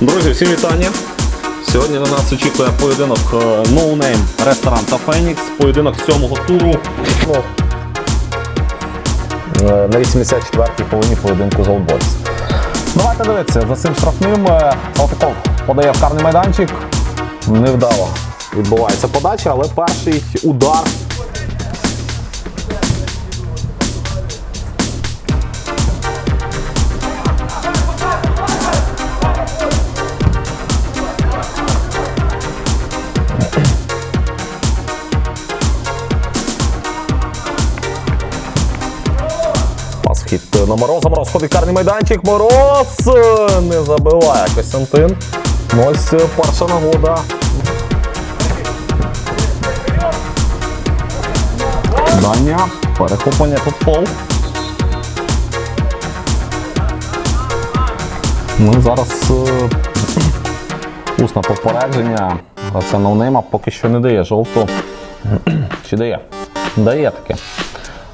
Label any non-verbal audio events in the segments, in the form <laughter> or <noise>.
Друзі, всім вітання. Сьогодні на нас очікує поєдинок е, No Name ресторан та. Поєдинок сьомого туру. Ну, е, на 84-й половині поєдинку з Old Давайте дивитися, за цим штрафним е, Салтиков подає в карний майданчик. Невдало відбувається подача, але перший удар хід Мороза. Мороз ходить карний майданчик. Мороз не забиває Костянтин. Ось перша нагода. Дання. Перехоплення тут пол. Ну, зараз е, <clears throat> усне попередження. Це ноунейма поки що не дає жовту. <clears throat> Чи дає? Дає таке.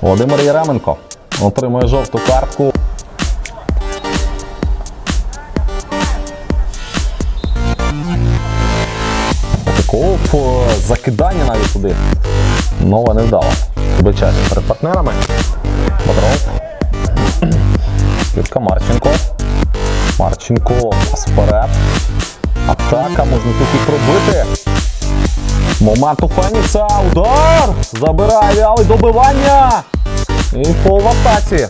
Володимир Єременко отримує жовту картку. Такого е, закидання навіть туди. Нова не вдала. Вибачаюся перед партнерами. Бодров. Юрка Марченко. Марченко пас вперед. Атака, можна тут і пробити. Момент у. Удар! Забирає вялий добивання. І пол в атаці.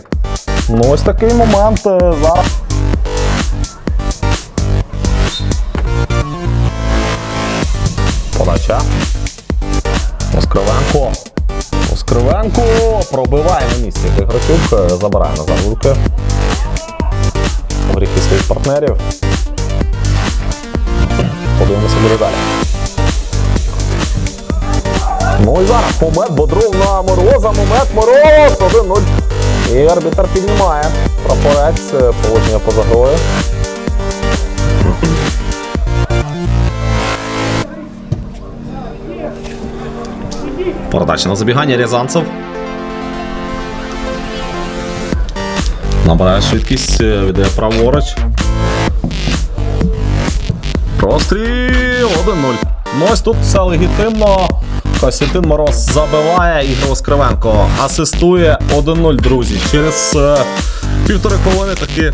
Ну ось такий момент е, зараз. Подача. Оскровенко. Оскровенко пробиває на місці. Грачук е, забирає в руки. Гріхи своїх партнерів. Подивимося далі. Ну і зараз момент Бодров на Мороза, момент Мороз, 1-0. І арбітр піднімає. Прапорець, е, положення поза грою. Передача на забігання Рязанцев. Набирає швидкість, е, віддає праворуч. Простріл 1-0. Ну ось тут все легітимно. Костянтин Мороз забиває, Ігор Воскревенко асистує 1-0, друзі. Через е, півтори хвилини таки.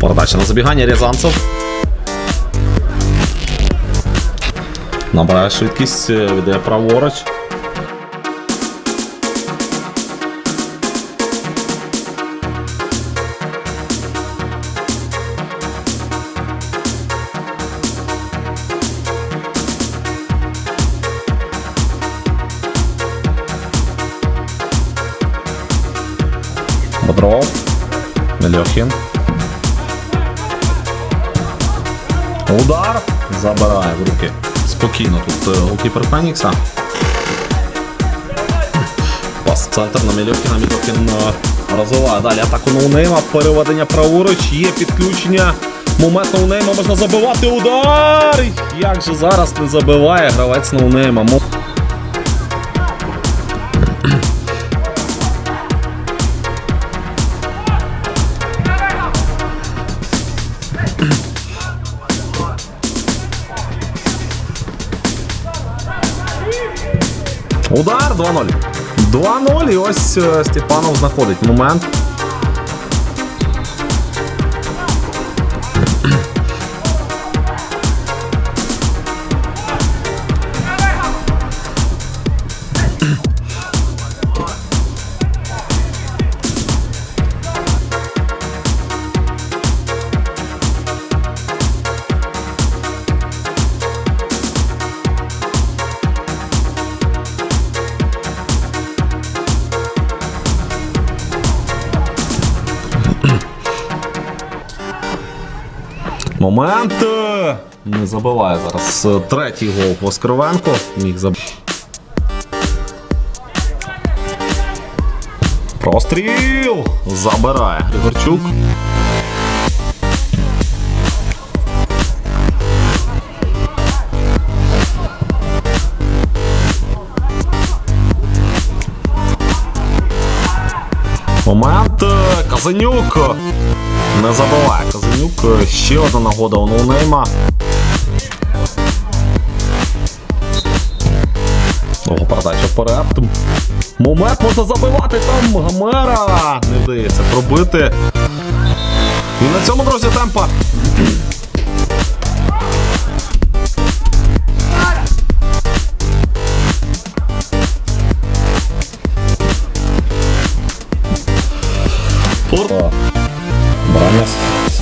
Передача на забігання Рязанцев. Набирає швидкість, е, віддає праворуч. Мельохін. Удар. Забирає в руки. Спокійно тут е, голкіпер Фенікса. Пас в центр на Мельохіна. Мельохін е, розвиває далі атаку ноунейма. Переведення праворуч. Є підключення. Момент ноунейма можна забивати. Удар! Як же зараз не забиває гравець ноунейма. Удар 2-0. 2-0. І ось е, Степанов знаходить момент. Момент. Не забиває зараз. е, Третій гол Воскревенко. Міг заб... Простріл! Забирає Григорчук. Момент. е, Казанюк. Не забуває Казанюк. Ще одна нагода у ноунейма. Довго передача вперед. Момент можна забивати там Гамера. Не вдається пробити. І на цьому, друзі, темпа.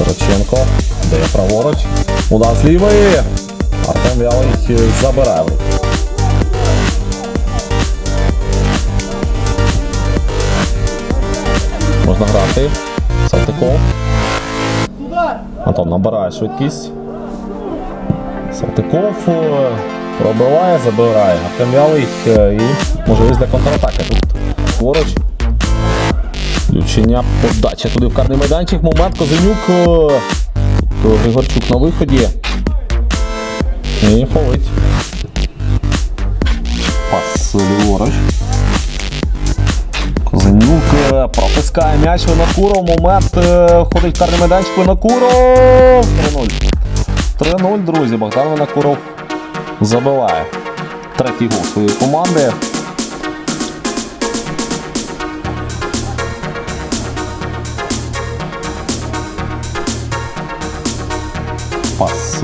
Сороченко. Дає праворуч. Удар з лівої. Артем Вялий забирає. в. Можна грати. Салтиков. Антон набирає швидкість. Салтиков е, пробиває, забирає. Артем Вялий е, і можливість для контратаки тут. Поруч. Включення подача туди в карний майданчик. Момент Козенюк. е, Тут Григорчук на виході. І фолить. Пас ліворуч. Козенюк е, пропускає м'яч Винокуров. Момент е, входить в карний майданчик Винокуров. 3-0. 3-0, друзі. Богдан Винокуров забиває. Третій гол своєї команди.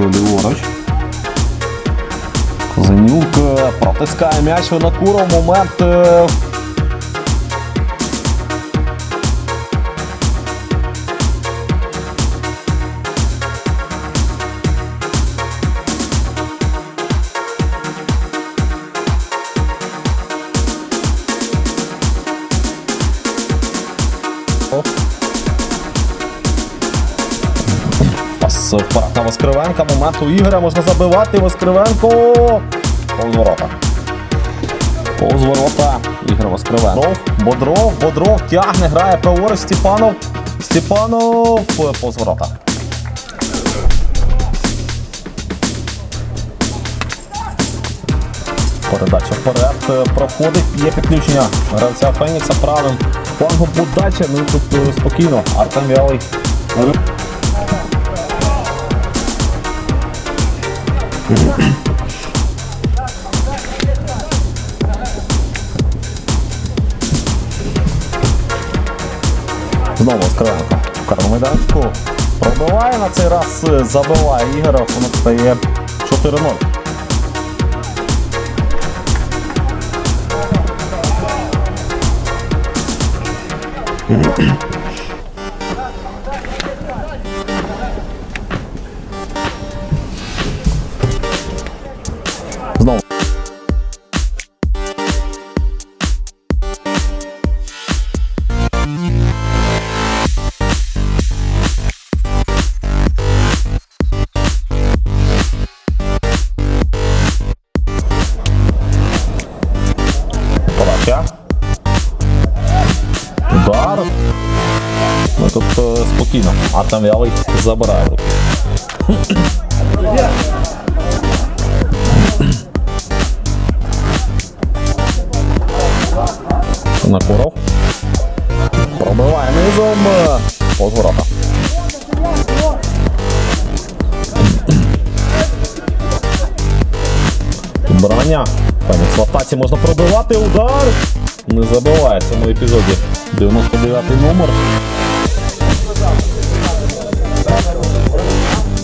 Ліворуч. Козенюк е, протискає м'яч Винокуров. Момент. На Воскревенка. Момент у Ігоря можна забивати. Воскревенко. Повз ворота. Повз ворота. Ігор Воскревенко. Бодров, Бодров тягне, грає праворуч. Степанов. Степанов. Повз ворота. Передача вперед е, проходить, є підключення гравця Фенікса правим флангом подача. Ну тут е, спокійно. Артем Вялий. Знову карному майданчику. Пробиває на цей раз, е, забиває Ігор, рахунок стає 4-0. Знову. Забирає в руки. Накуров. Пробиває низом. Повз ворота. Броня. Фенікс в атаці можна пробивати. Удар. Не забиває в цьому епізоді. 99 номер.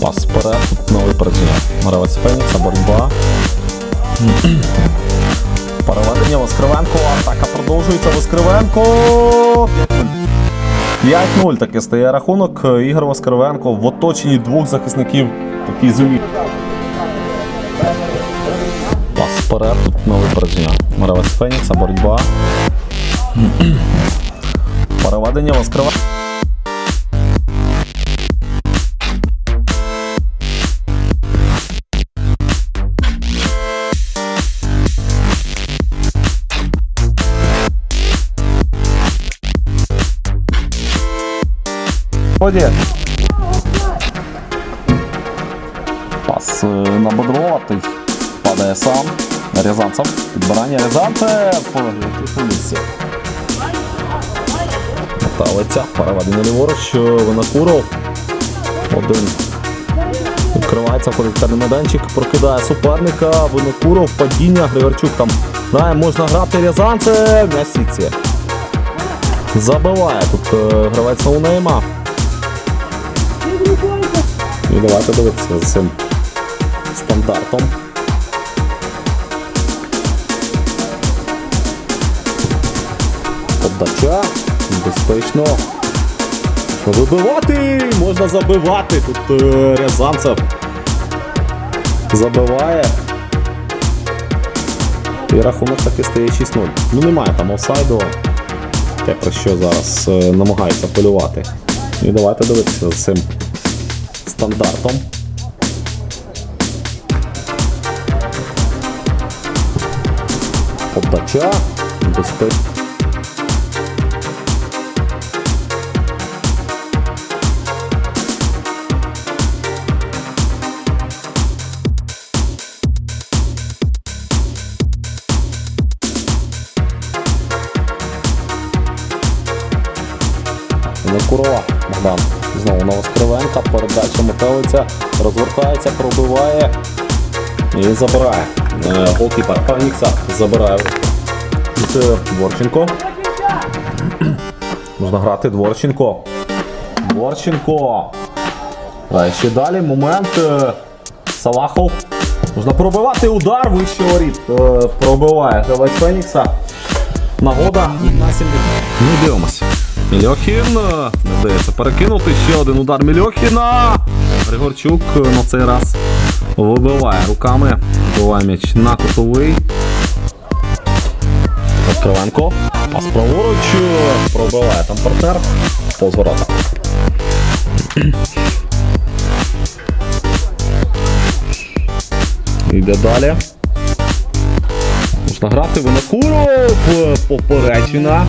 Пас вперед. Новий випередження. Гравець Фенікса, боротьба. Переведення Воскревенко. Атака продовжується. Воскревенко. 5-0 таки стає рахунок. Ігор Воскревенко в оточенні двох захисників. Такий зумі. Пас вперед. Тут нове випередження. Гравець Фенікса, боротьба. Переведення Воскревенко. Ході. Пас е, на Бодрова, той падає сам. Рязанцев. Підбирання Рязанцев. Металиця. Переведення ліворуч. Винокуров. Один. Відкривається політарний майданчик, прокидає суперника, Винокуров, падіння, Григорчук там. Знає, можна грати Рязанце, м'яч в сітці. Забиває тут е, гравець Ноунейма. І давайте дивитися з цим стандартом. Подача. Безпечно. Вибивати! Можна забивати. Тут е, Рязанцев забиває. І рахунок таки стає 6-0. Ну немає там офсайду. Те, про що зараз е, намагається полювати. І давайте дивитися за цим стандартом. Подача. Безпечно. Курова Богдан. Знову на Воскревенка. Передача метелиця. Розвертається, пробиває і забирає. Е, Голкіпер Фанікса забирає. Е, Дворченко. <clears throat> Можна грати Дворченко. Дворченко. А ще далі момент. е, Салахов. Можна пробивати удар вище воріт. Е, Пробиває гравець Фенікса. Нагода на 70. Ну дивимося. Мільохін е, не вдається перекинути. Ще один удар Мільохіна. Григорчук е, на цей раз вибиває руками. Вибиває м'яч на кутовий. Кривенко. Пас праворуч. е, Пробиває там партнер. Повз ворота. Йде далі. Можна грати Винокуров. Поперечина.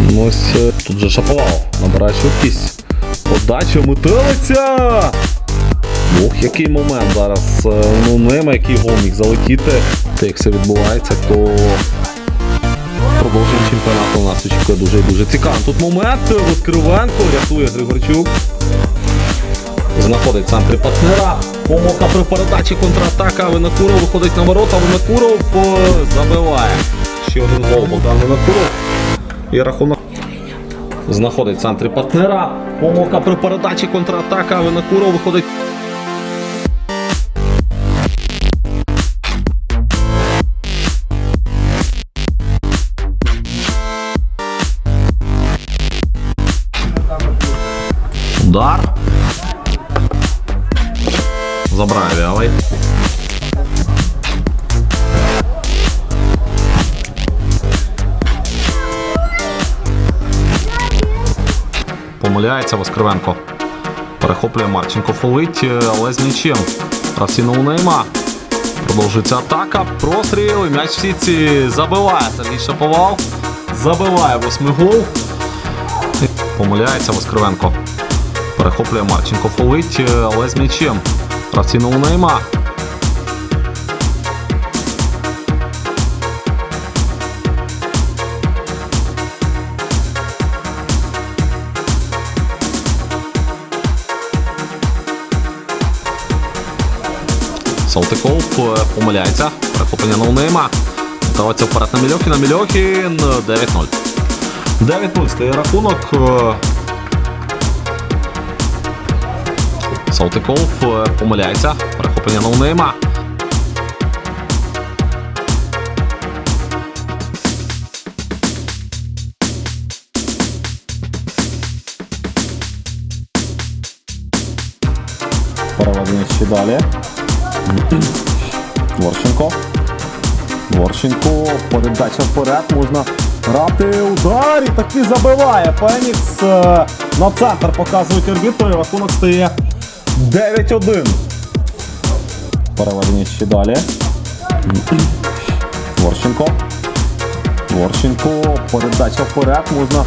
Ну, Ось е, тут же Шаповал набирає швидкість. Подача метелиця. Ох, який момент зараз. е, Ну, нема який гол міг залетіти. Та як все відбувається, то продовження чемпіонату у нас очікує дуже дуже цікаво. Тут момент Воскривенко рятує Григорчук. Знаходить в центрі партнера. Помилка при передачі контратака. Винокуров виходить на ворота. Винокуров е, забиває. Ще один гол Богдан Винокуров. І рахунок знаходить в центрі партнера. Помилка при передачі контратака. Винокуров виходить. Удар. Забирає Вялий. Помиляється Воскревенко. Перехоплює Марченко фолить, е, але з м'ячем. Гравці ноунейма. Продовжується атака. Простріл. і М'яч в сітці забиває Сергій Шаповал. Забиває восьмий гол. Помиляється Воскревенко. Перехоплює Марченко фолить, е, але з м'ячем. Гравці ноунейма. Салтиков помиляється. Перехоплення ноунейма. Давайте вперед на Мільохін. На Мільохін 9-0. 9-0 стає рахунок. Салтиков е, помиляється. Перехоплення ноунейма. Переведення ще далі. Дворченко. Дворченко. Передача вперед. Можна грати удар і таки забиває. Фенікс е, на центр показують арбітри. Рахунок стає 9-1. Переведення ще далі. Дворченко. Дворченко. Передача вперед. Можна